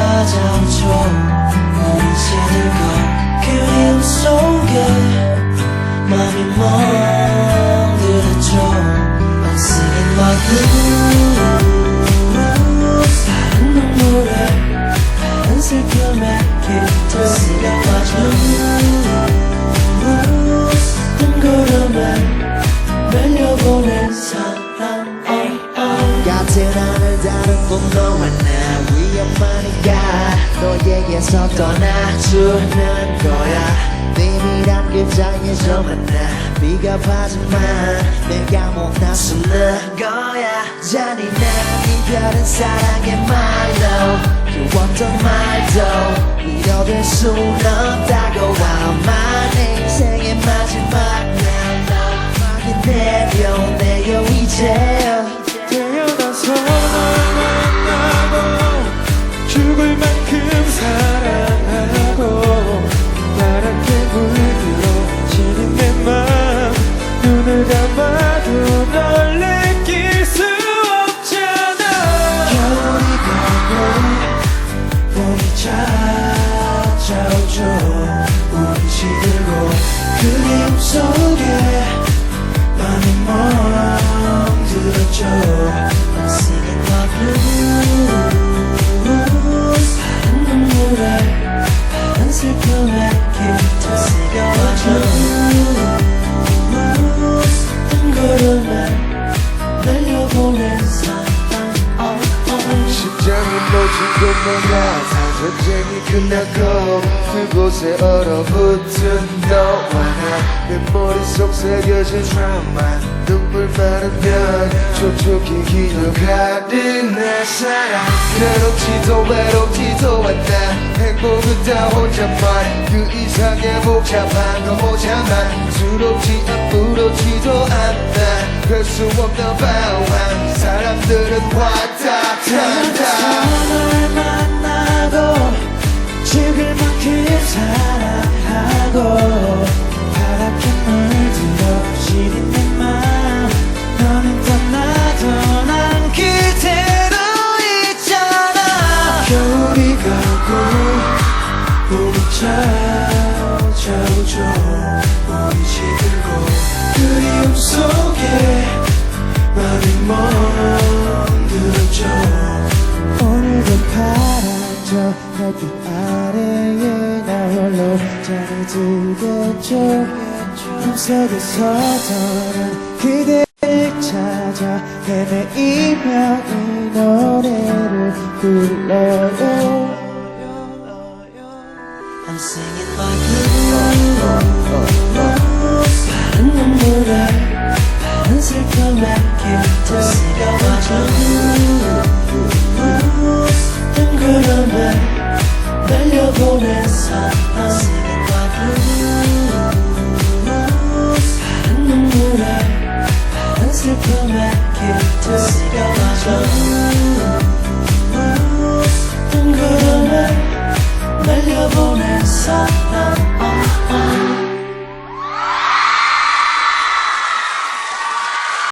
찾아오죠 우린 시들고 그리움 속에 맘이 멍들었죠. I'm singing my blues 다른 눈물에 다른 슬픔에 깃들여 맞아 blues 뜬구름에 다른 곳 너와 나 위험하니까 너에게서 떠나주는 거야. 내밀한 길장에서 만나 비겁하지만 내가 못나서는 거야. 잔인한 이별은 사랑의 말로 유언던 말도 잃어둘 순 없다고 와만 인생의 마지막 날로 막이 내려내요 이제 죽을 만큼 사랑하고 파랗게 물들어 지는 내맘 눈을 감아도 널 느낄 수 없잖아. 겨울이 가고 봄이 찾아오죠 우린 시들고 그리움 속에 맘이 멍들었죠 singing 심장이 멎은 것만 같아 전쟁이 끝나고 그곳에 얼어붙은 너와 나내 머릿속 새겨진 트라우마. 눈물 마르면 촉촉히 기억하는 내 사랑. 괴롭지도 외롭지도 않아 행복은 다 혼자만 그 이상의 복잡한 건 모자만. 수롭지 아무렇지도 않아 별수 없는 방황 사람들은 왔다 간다 햇빛 아래에 나 홀로 잠이 들겠죠 꿈속에서 떠난 그대를 찾아 헤매이며 이 노래를 불러요. I'm singing my blues 파란 눈물에 파란 슬픔에 깃들 뜬구름에 날려보낸 사랑